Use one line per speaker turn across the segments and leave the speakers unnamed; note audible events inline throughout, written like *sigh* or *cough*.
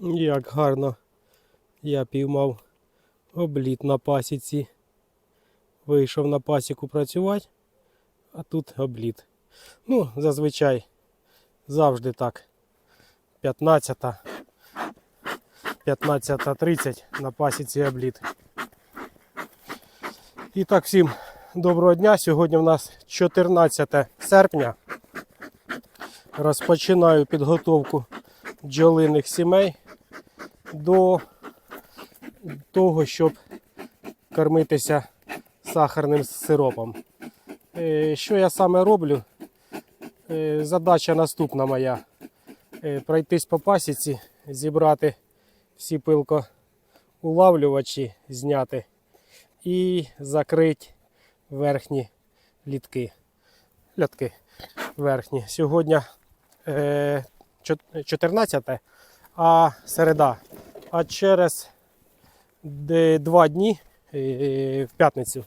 Як гарно я піймав обліт на пасіці. Вийшов на пасіку працювати, а тут обліт. Ну, зазвичай завжди так. 15 15.30 на пасіці обліт. І так, всім доброго дня. Сьогодні в нас 14 серпня. Розпочинаю підготовку бджолиних сімей до того, щоб кормитися сахарним сиропом. Е, Що я саме роблю? Е, Задача наступна моя. Е, Пройтись по пасіці, зібрати всі пилкоулавлювачі, зняти і закрити верхні літки. Лятки верхні. Сьогодні е, чот- 14, а середа. А через два дні е, в п'ятницю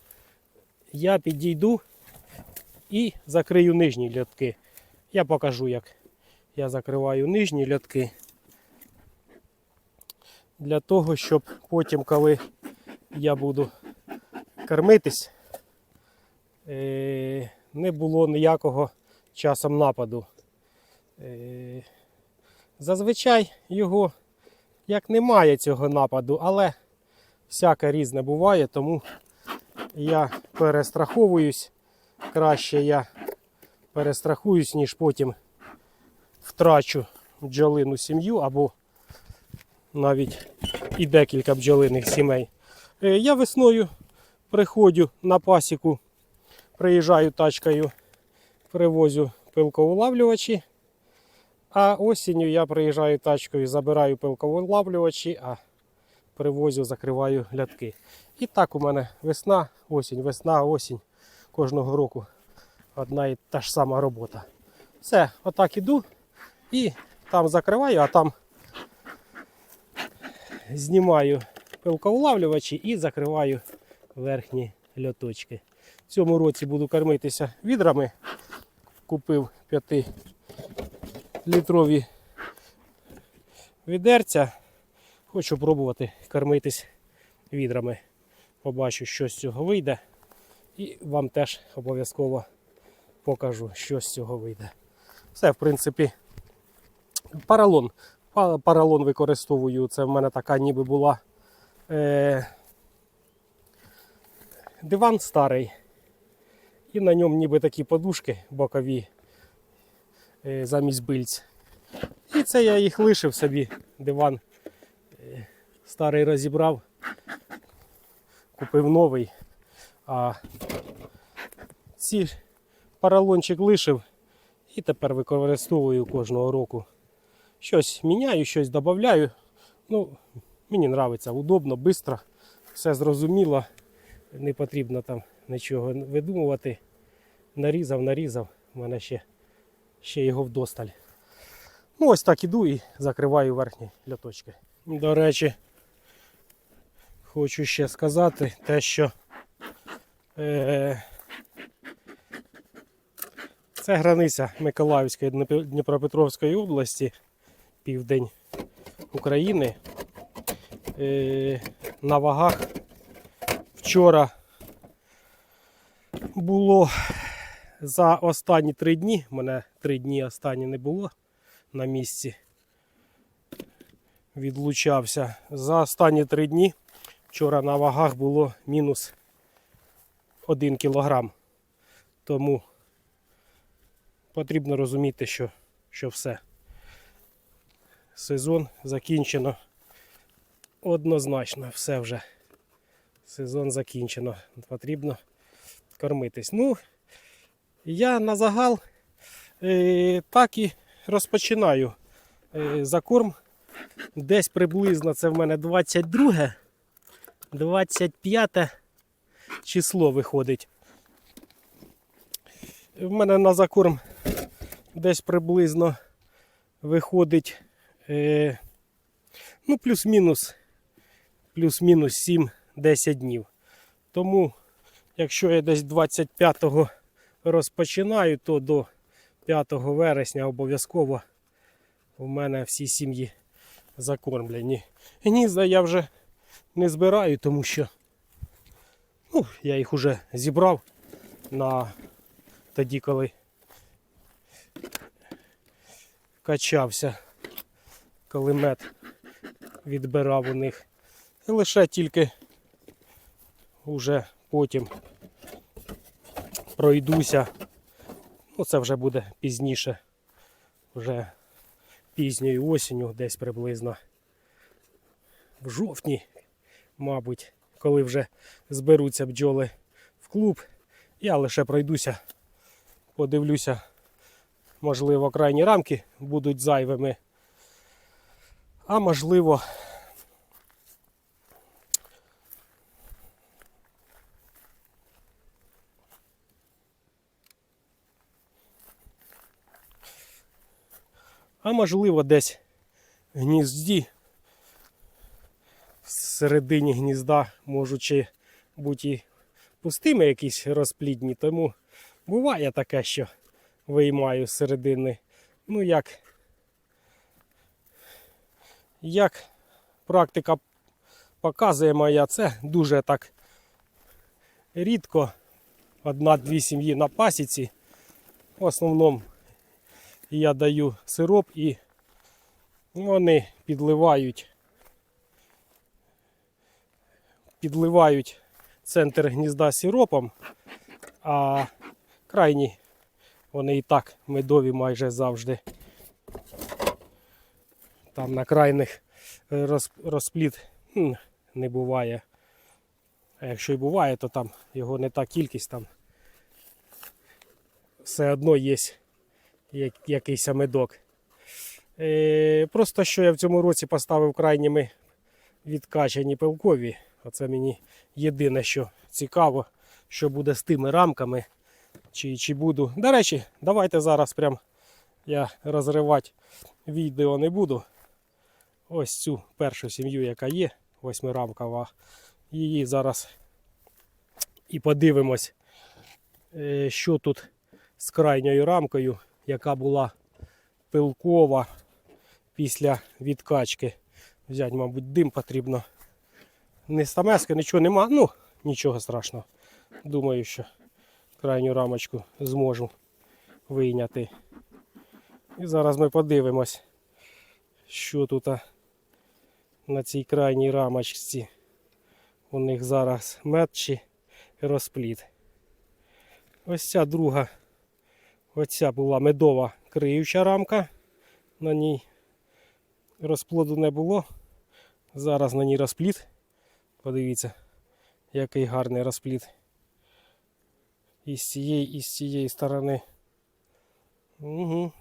я підійду і закрию нижні льотки. Я покажу, як я закриваю нижні льотки. Для того, щоб потім, коли я буду кормитись, е, не було ніякого часом нападу. Зазвичай його як немає цього нападу, але всяке різне буває, тому я перестраховуюсь. Краще я перестрахуюсь, ніж потім втрачу бджолину сім'ю або навіть і декілька бджолиних сімей. Е, Я весною приходжу на пасіку, приїжджаю тачкою, привозю пилковулавлювачі. А осінню я приїжджаю тачкою, забираю пилковулавлювачі, а привозю, закриваю лятки. І так у мене весна, осінь, весна, осінь. Кожного року одна і та ж сама робота. Все, отак іду і там закриваю, а там знімаю пилковулавлювачі і закриваю верхні льоточки. В цьому році буду кормитися відрами. Купив 5-літрові відерця. Хочу пробувати кормитись відрами. Побачу, що з цього вийде. І вам теж обов'язково покажу, що з цього вийде. Все, в принципі, паралон. Паралон використовую. Це в мене така ніби була е, диван старий. І на ньому ніби такі подушки бокові замість бильць. І це я їх лишив собі. Диван е, старий розібрав, купив новий. А ці паралончик лишив і тепер використовую кожного року. Щось міняю, щось додаю. Ну, мені подобається, удобно, швидко, все зрозуміло. Не потрібно там нічого видумувати. Нарізав, нарізав. У мене ще, ще його вдосталь. Ну, ось так іду і закриваю верхні ляточки. До речі, хочу ще сказати те, що е, це границя Миколаївської Дніпропетровської області, південь України. Е, на вагах вчора було за останні три дні, мене три дні останні не було на місці. Відлучався. За останні три дні вчора на вагах було мінус 1 кілограм. Тому потрібно розуміти, що, що все. Сезон закінчено. Однозначно, все вже. Сезон закінчено. Потрібно кормитись. Ну, я на загал е, так і розпочинаю е, закорм. Десь приблизно це в мене 22, 25 число виходить. В мене на закорм десь приблизно виходить е, ну, плюс-мінус плюс-мінус 7-10 днів. Тому, якщо я десь 25-го розпочинаю, то до 5 вересня обов'язково у мене всі сім'ї закормлені. Гнізда я вже не збираю, тому що ну, я їх уже зібрав на тоді, коли качався, коли мед відбирав у них. Лише тільки уже потім пройдуся. Ну, це вже буде пізніше, вже пізньою осінню, десь приблизно в жовтні, мабуть, коли вже зберуться бджоли в клуб. Я лише пройдуся, подивлюся, можливо, крайні рамки будуть зайвими. А можливо, а можливо, десь в гнізді, всередині гнізда можучи бути і пустими якісь розплідні, тому буває таке, що виймаю з середини. Ну як, як практика показує моя, це дуже так рідко. Одна-дві сім'ї на пасіці. В основному я даю сироп і вони підливають, підливають центр гнізда сиропом, а крайні вони і так медові майже завжди. Там на крайних е, розпліт не буває. А якщо і буває, то там його не та кількість, там все одно є як, якийсь медок. Е, просто що я в цьому році поставив крайніми відкачані пилкові. Оце мені єдине, що цікаво, що буде з тими рамками. Чи, чи буду. До речі, давайте зараз прям я розривати відео не буду. Ось цю першу сім'ю, яка є, восьмирамкова. Її зараз і подивимось, е, що тут з крайньою рамкою, яка була пилкова після відкачки. Взяти, мабуть, дим потрібно. Не стамески, нічого нема. Ну, нічого страшного. Думаю, що крайню рамочку зможу вийняти. І зараз ми подивимось, що тут на цій крайній рамочці. У них зараз мед чи розпліт. Ось ця друга, оця була медова криюча рамка. На ній розплоду не було. Зараз на ній розпліт. Подивіться, який гарний розпліт. І з цієї, і з цієї сторони. Угу.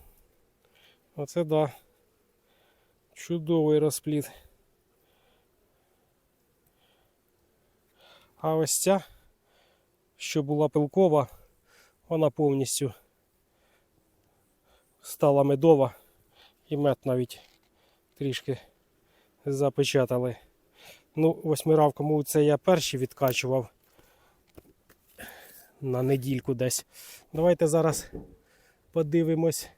Оце да. Чудовий розпліт. А ось ця, що була пилкова, вона повністю стала медова і мед навіть трішки запечатали. Ну, восьмиравкому це я перші відкачував на недільку десь. Давайте зараз подивимось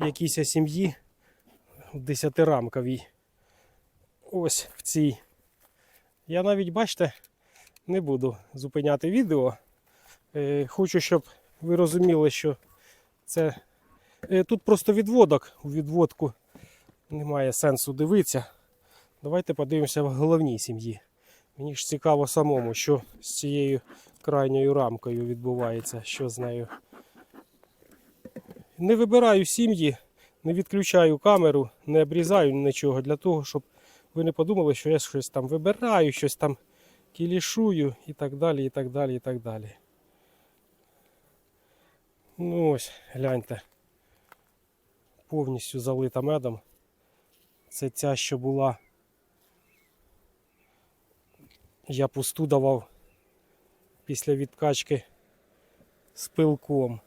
в якійсь сім'ї в десятирамковій. Ось в цій. Я навіть, бачите, не буду зупиняти відео. Е, Хочу, щоб ви розуміли, що це тут просто відводок. У відводку немає сенсу дивитися. Давайте подивимося в головній сім'ї. Мені ж цікаво самому, що з цією крайньою рамкою відбувається, що з нею. Не вибираю сім'ї, не відключаю камеру, не обрізаю нічого для того, щоб ви не подумали, що я щось там вибираю, щось там кілішую і так далі, і так далі, і так далі. Ну ось, гляньте. Повністю залита медом. Це ця, що була. Я пусту давав після відкачки з пилком.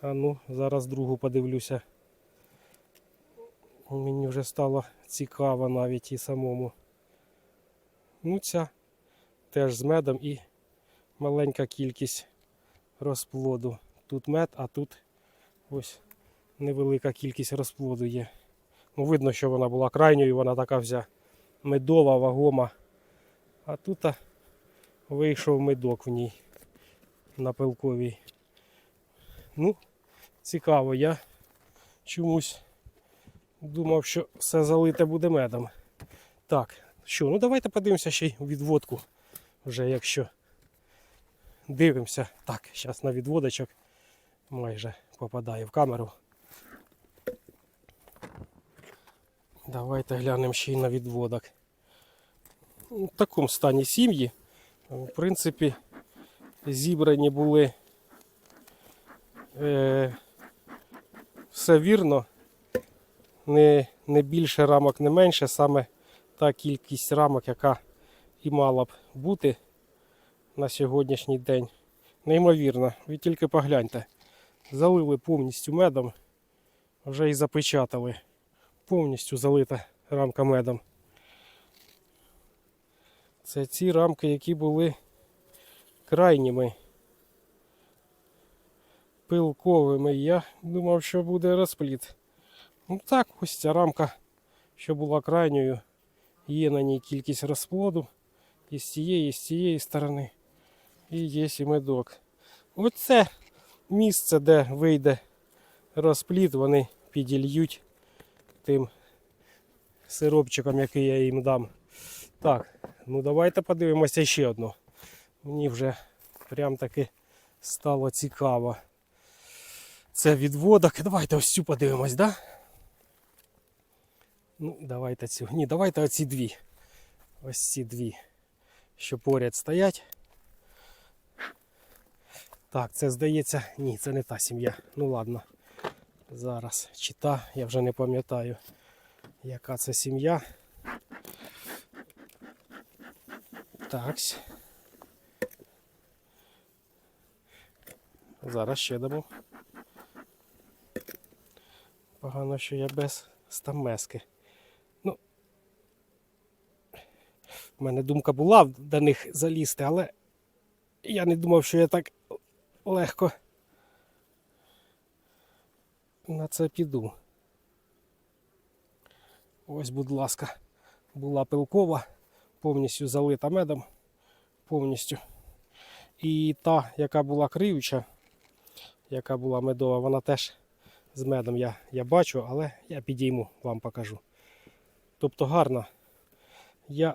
А ну, зараз другу подивлюся. Мені вже стало цікаво навіть і самому. Ну, ця теж з медом і маленька кількість розплоду. Тут мед, а тут ось невелика кількість розплоду є. Ну, видно, що вона була крайньою, вона така вся медова, вагома. А тут вийшов медок в ній на пилковій. Ну, цікаво, я чомусь думав, що все залите буде медом. Так, що, ну давайте подивимося ще й відводку. Вже якщо дивимося. Так, зараз на відводочок майже попадає в камеру. Давайте глянемо ще й на відводок. Ну, В такому стані сім'ї, в принципі, зібрані були е, все вірно. Не, не більше рамок, не менше, саме та кількість рамок, яка і мала б бути на сьогоднішній день. Неймовірно, ви тільки погляньте. Залили повністю медом, вже і запечатали. Повністю залита рамка медом. Це ці рамки, які були крайніми пилковими. Я думав, що буде розпліт. Ну так, ось ця рамка, що була крайньою, є на ній кількість розплоду і з цієї, і з цієї сторони. І є і медок. Оце місце, де вийде розпліт, вони підільють тим сиропчиком, який я їм дам. Так, ну давайте подивимося ще одну. Мені вже прям таки стало цікаво. Це відводок. Давайте ось цю подивимось, да? Ну, давайте цю. Ні, давайте оці дві. Ось ці дві, що поряд стоять. Так, це здається. Ні, це не та сім'я. Ну ладно. Зараз чи та, я вже не пам'ятаю, яка це сім'я. Такс. Зараз ще дамо. Погано, що я без стамески. Ну, в мене думка була до них залізти, але я не думав, що я так легко на це піду. Ось, будь ласка, була пилкова, повністю залита медом, повністю. І та, яка була криюча, яка була медова, вона теж з медом я, я бачу, але я підійму, вам покажу. Тобто гарно. Я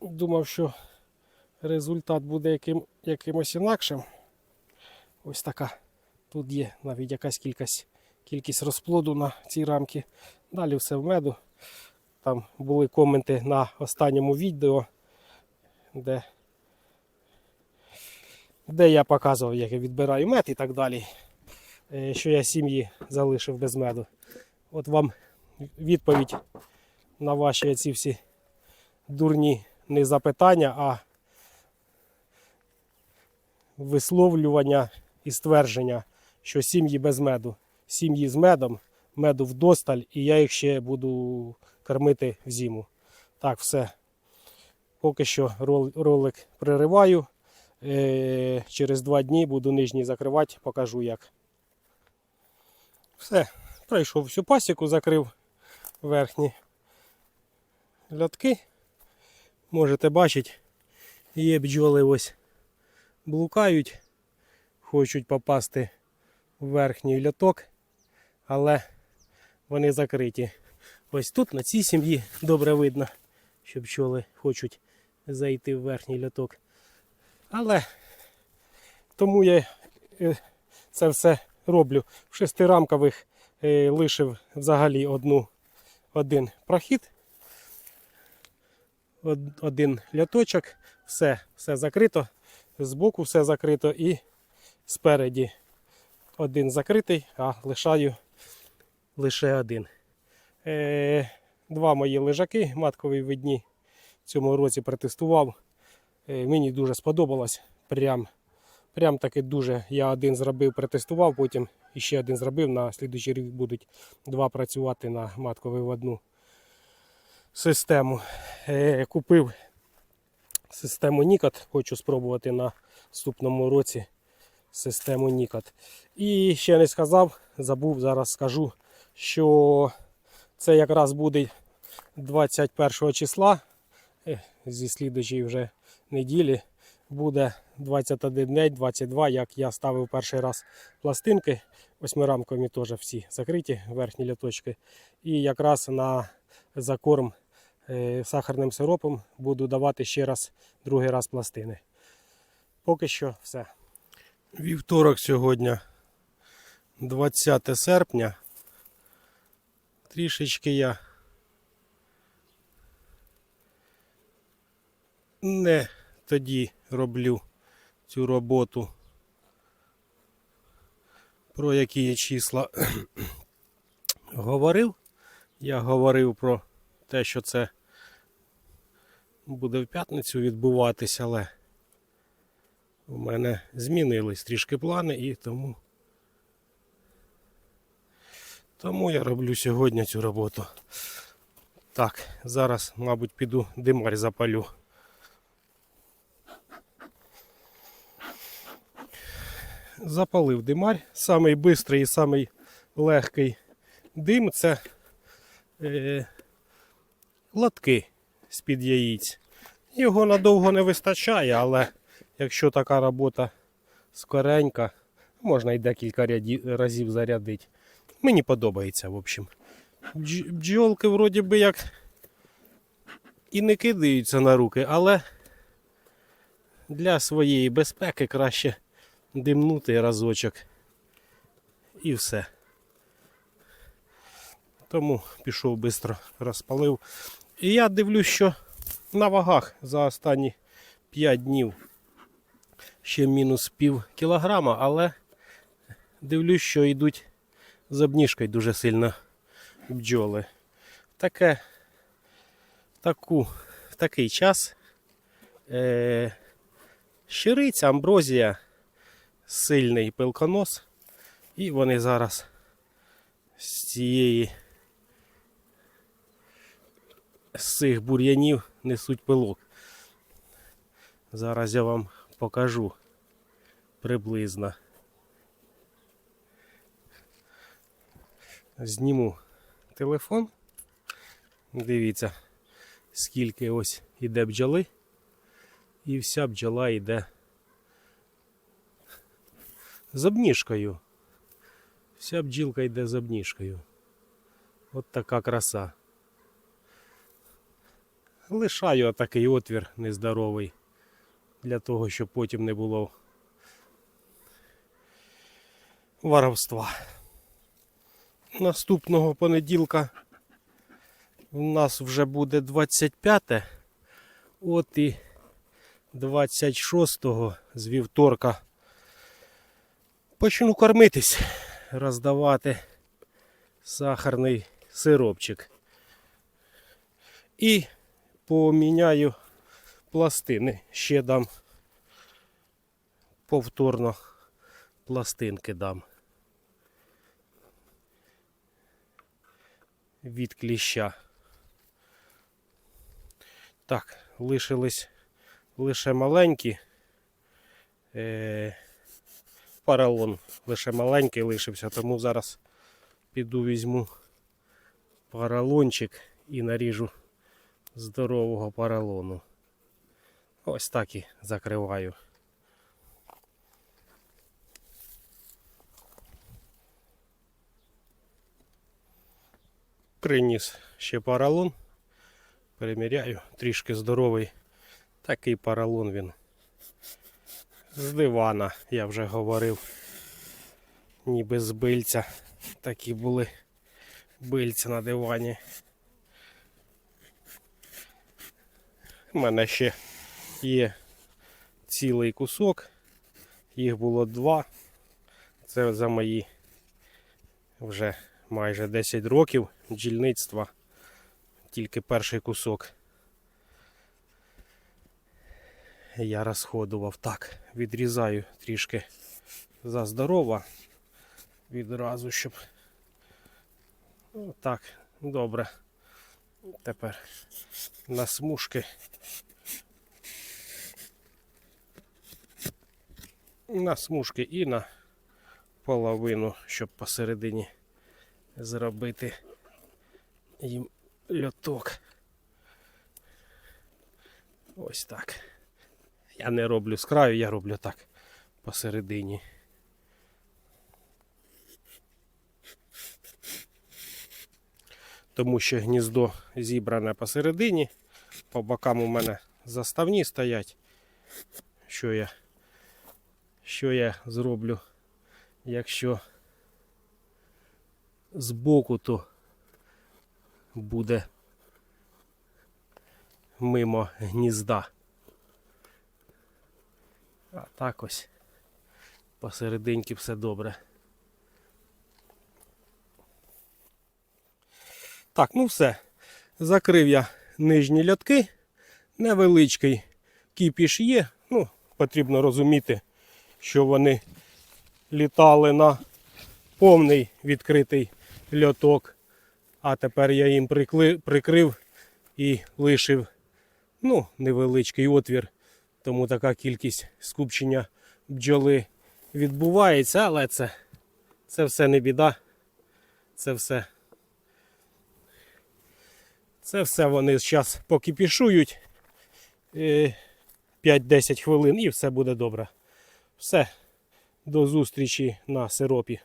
думав, що результат буде яким, якимось інакшим. Ось така. Тут є навіть якась кількість, кількість розплоду на цій рамці. Далі все в меду. Там були коменти на останньому відео, де, де я показував, як я відбираю мед і так далі. Е, Що я сім'ї залишив без меду. От вам відповідь на ваші ці всі дурні не запитання, а висловлювання і ствердження, що сім'ї без меду, сім'ї з медом, меду вдосталь, і я їх ще буду кормити в зиму. Так, все. Поки що ролик перериваю. Е, Через два дні буду нижній закривати, покажу як. Все, пройшов всю пасіку, закрив верхні льотки. Можете бачити, є бджоли ось блукають, хочуть попасти верхній льоток, але вони закриті. Ось тут на цій сім'ї добре видно, що пчоли хочуть зайти в верхній льоток. Але тому я е, це все роблю. В шестирамкових е, лишив взагалі одну, один прохід, один ляточок, все, все закрито, збоку все закрито і спереді один закритий, а лишаю лише один. Е, два мої лежаки маткові видні в цьому році протестував. Е, мені дуже сподобалось. Прям, прям таки дуже. Я один зробив, протестував, потім ще один зробив. На слідуючий рік будуть два працювати на маткову одну систему. Е, купив систему Nikot. Хочу спробувати на наступному році систему Nikot. І ще не сказав, забув, зараз скажу, що Це якраз буде 21 числа, е, зі слідуючої вже неділі. Буде 21 день, 22, як я ставив перший раз пластинки. Восьмирамкові теж всі закриті, верхні ляточки. І якраз на закорм е, сахарним сиропом буду давати ще раз, другий раз пластини. Поки що все. Вівторок сьогодні, 20 серпня. Трішечки я не тоді роблю цю роботу, про які я числа *clears throat* говорив. Я говорив про те, що це буде в п'ятницю відбуватися, але у мене змінились трішки плани і тому. Тому я роблю сьогодні цю роботу. Так, зараз, мабуть, піду димарь запалю. Запалив димарь. Самий бистрий і самий легкий дим це е, латки з-під яїць. Його надовго не вистачає, але якщо така робота скоренька, можна і декілька разів зарядити. Мені подобається, в общем. Бджолки вроді би як і не кидаються на руки, але для своєї безпеки краще димнути разочок. І все. Тому пішов швидко розпалив. І я дивлюсь, що на вагах за останні 5 днів ще мінус пів кілограма, але дивлюсь, що йдуть з обніжкою дуже сильно бджоли. Таке, таку, в такий час е, щириця, амброзія, сильний пилконос, і вони зараз з цієї з цих бур'янів несуть пилок. Зараз я вам покажу приблизно. Зніму телефон. Дивіться, скільки ось іде бджоли. І вся бджола йде з обніжкою. Вся бджілка йде з обніжкою. От така краса. Лишаю такий отвір нездоровий для того, щоб потім не було воровства. Наступного понеділка у нас вже буде 25. От і 26-го з вівторка почну кормитись, роздавати сахарний сиропчик. І поміняю пластини. Ще дам повторно пластинки дам. Від кліща. Так, лишились лише маленькі. Е, паралон лише маленький лишився, тому зараз піду візьму паралончик і наріжу здорового паралону. Ось так і закриваю. Приніс ще паралон. Переміряю, трішки здоровий. Такий паралон він. З дивана, я вже говорив. Ніби з бильця. Такі були бильця на дивані. У мене ще є цілий кусок. Їх було два. Це за мої вже майже 10 років бджільництва. Тільки перший кусок. Я розходував так. Відрізаю трішки за здорова. Відразу, щоб. Ну, так, добре. Тепер на смужки. На смужки і на половину, щоб посередині зробити їм льоток. Ось так. Я не роблю з краю, я роблю так посередині. Тому що гніздо зібране посередині. По бокам у мене заставні стоять. Що я, що я зроблю, якщо збоку, то буде мимо гнізда. А так ось посерединки все добре. Так, ну все. Закрив я нижні льотки. Невеличкий кіпіш є. Ну, потрібно розуміти, що вони літали на повний відкритий льоток. А тепер я їм прикрив і лишив ну, невеличкий отвір. Тому така кількість скупчення бджоли відбувається, але це, це все не біда. Це все. Це все вони зараз покипішують. е, 5-10 хвилин і все буде добре. Все. До зустрічі на сиропі.